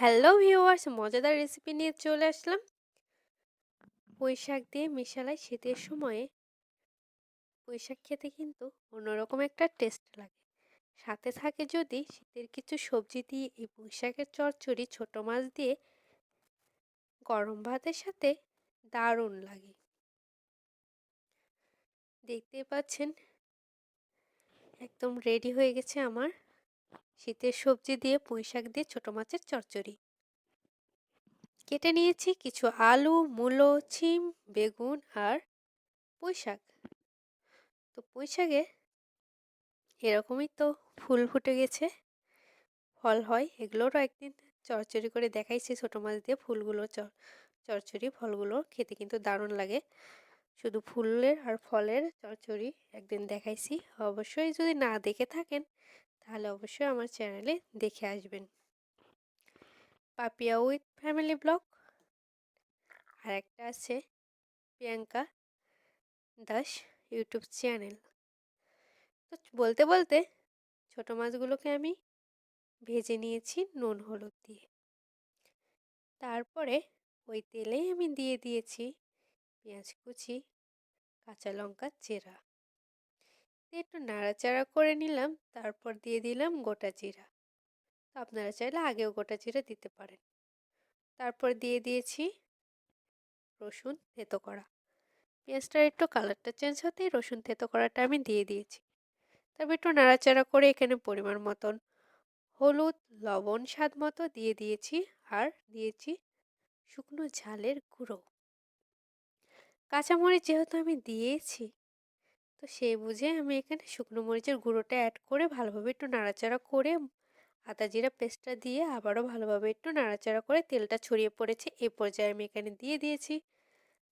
Hello viewers, মজাদার recipe নিয়ে চলে আসলাম। পুঁই শাক দিয়ে মিশালাই শীতের সময়ে পুঁই শাক খেতে কিন্তু অন্যরকম একটা টেস্ট লাগে। সাথে থাকে যদি শীতের কিছু সবজি দিয়ে এই পুঁই চচ্চড়ি ছোট মাছ দিয়ে গরম ভাতের সাথে দারুণ লাগে। দেখতেই পাচ্ছেন, একদম রেডি হয়ে গেছে আমার শীতের সবজি দিয়ে পুঁই শাক দিয়ে ছোট মাছের চচ্চড়ি। কেটে নিয়েছি কিছু আলু, মূলো, ছিম, বেগুন আর পুঁই শাক। তো পুঁই শাকে এরকমই তো ফুল ফুটে গেছে। ফল হয়, এগুলোরও একদিন চরচড়ি করে দেখাইছি ছোটো মাছ দিয়ে ফুলগুলো চরচড়ি ফলগুলো খেতে কিন্তু দারুণ লাগে। শুধু ফুলের আর ফলের চরচড়ি একদিন দেখাইছি। অবশ্যই যদি না দেখে থাকেন তাহলে অবশ্যই আমার চ্যানেলে দেখে আসবেন। Papiya with family blog. আর একটা আছে প্রিয়াঙ্কা দাস ইউটিউব চ্যানেল। তো বলতে বলতে ছোটো মাছগুলোকে আমি ভেজে নিয়েছি নুন, হলুদ দিয়ে। তারপরে ওই তেলেই আমি দিয়ে দিয়েছি পেঁয়াজ কুচি, কাঁচা লঙ্কা চেরা। একটু নাড়াচাড়া করে নিলাম, তারপর দিয়ে দিলাম গোটা জিরা। আপনারা চাইলে আগেও গোটা জিরা দিতে পারেন। তারপর দিয়ে দিয়েছি রসুন থেতো করা। পেঁয়াজটার একটু কালারটা চেঞ্জ হতেই রসুন থেতো করাটা আমি দিয়ে দিয়েছি। তারপর একটু নাড়াচাড়া করে এখানে পরিমাণ মতন হলুদ, লবণ স্বাদ মতো দিয়ে দিয়েছি আর দিয়েছি শুকনো ঝালের গুঁড়ো। কাঁচামরিচ যেহেতু আমি দিয়েছি তো সেই বুঝে আমি এখানে শুকনো মরিচের গুঁড়োটা অ্যাড করে ভালোভাবে একটু নাড়াচাড়া করে আদা জিরা পেস্টটা দিয়ে আবারও ভালোভাবে একটু নাড়াচাড়া করে তেলটা ছড়িয়ে পড়েছে, এ পর্যায়ে আমি এখানে দিয়ে দিয়েছি।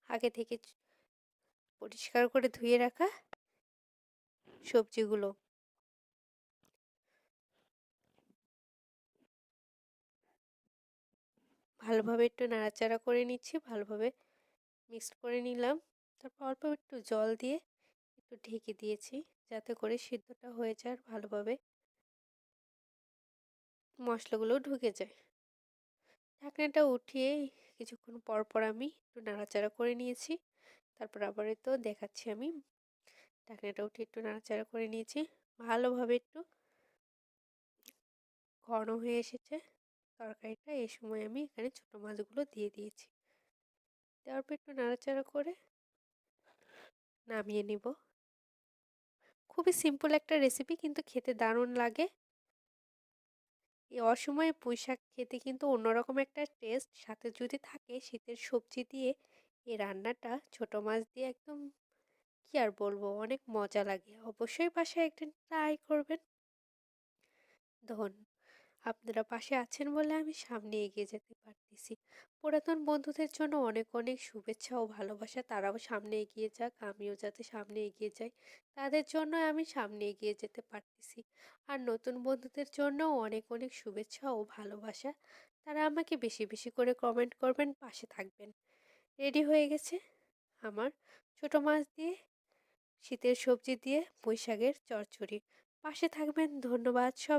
আগে থেকে পরিষ্কার করে ধুয়ে রাখা সবজিগুলো। ভালোভাবে একটু নাড়াচাড়া করে নিচ্ছি, ভালোভাবে মিক্সড করে নিলাম। তারপর অল্প একটু জল দিয়ে একটু ঢেকে দিয়েছি যাতে করে সিদ্ধটা হয়ে যায় আর ভালোভাবে মশলাগুলো ঢুকে যায়। ঢাকনাটা উঠিয়ে কিছুক্ষণ পর পর আমি একটু নাড়াচাড়া করে নিয়েছি। তারপর আবার তো দেখাচ্ছি আমি। ঢাকনাটা উঠিয়ে একটু নাড়াচাড়া করে নিয়েছি। ভালোভাবে একটু ঘন হয়ে এসেছে তরকারিটা। এই সময় আমি এখানে ছোটো মাছগুলো দিয়ে দিয়েছি। দেওয়ার পর একটু নাড়াচাড়া করে নামিয়ে নিব। খুবই সিম্পল একটা রেসিপি কিন্তু খেতে দারুণ লাগে। এই অসময়ে পুঁই শাক খেতে কিন্তু অন্যরকম একটা টেস্ট সাথে যদি থাকে শীতের সবজি দিয়ে এই রান্নাটা ছোট মাছ দিয়ে একদম কি আর বলব, অনেক মজা লাগে। অবশ্যই বাসায় একদিন ট্রাই করবেন। ধন আপনারা পাশে আছেন বলে আমি সামনে এগিয়ে যেতে পারতেছি। পুরাতন বন্ধুদের জন্য অনেক অনেক শুভেচ্ছা ও ভালোবাসা। তারাও সামনে এগিয়ে যাক, আমিও যাতে সামনে এগিয়ে যাই। তাদের জন্য আমি সামনে এগিয়ে যেতে পারতেছি। আর নতুন বন্ধুদের জন্যও অনেক অনেক শুভেচ্ছা ও ভালোবাসা। তারা আমাকে বেশি বেশি করে কমেন্ট করবেন, পাশে থাকবেন। রেডি হয়ে গেছে আমার ছোট মাছ দিয়ে, শীতের সবজি দিয়ে, বৈশাখের চচ্চড়ি। পাশে থাকবেন, ধন্যবাদ সবাই।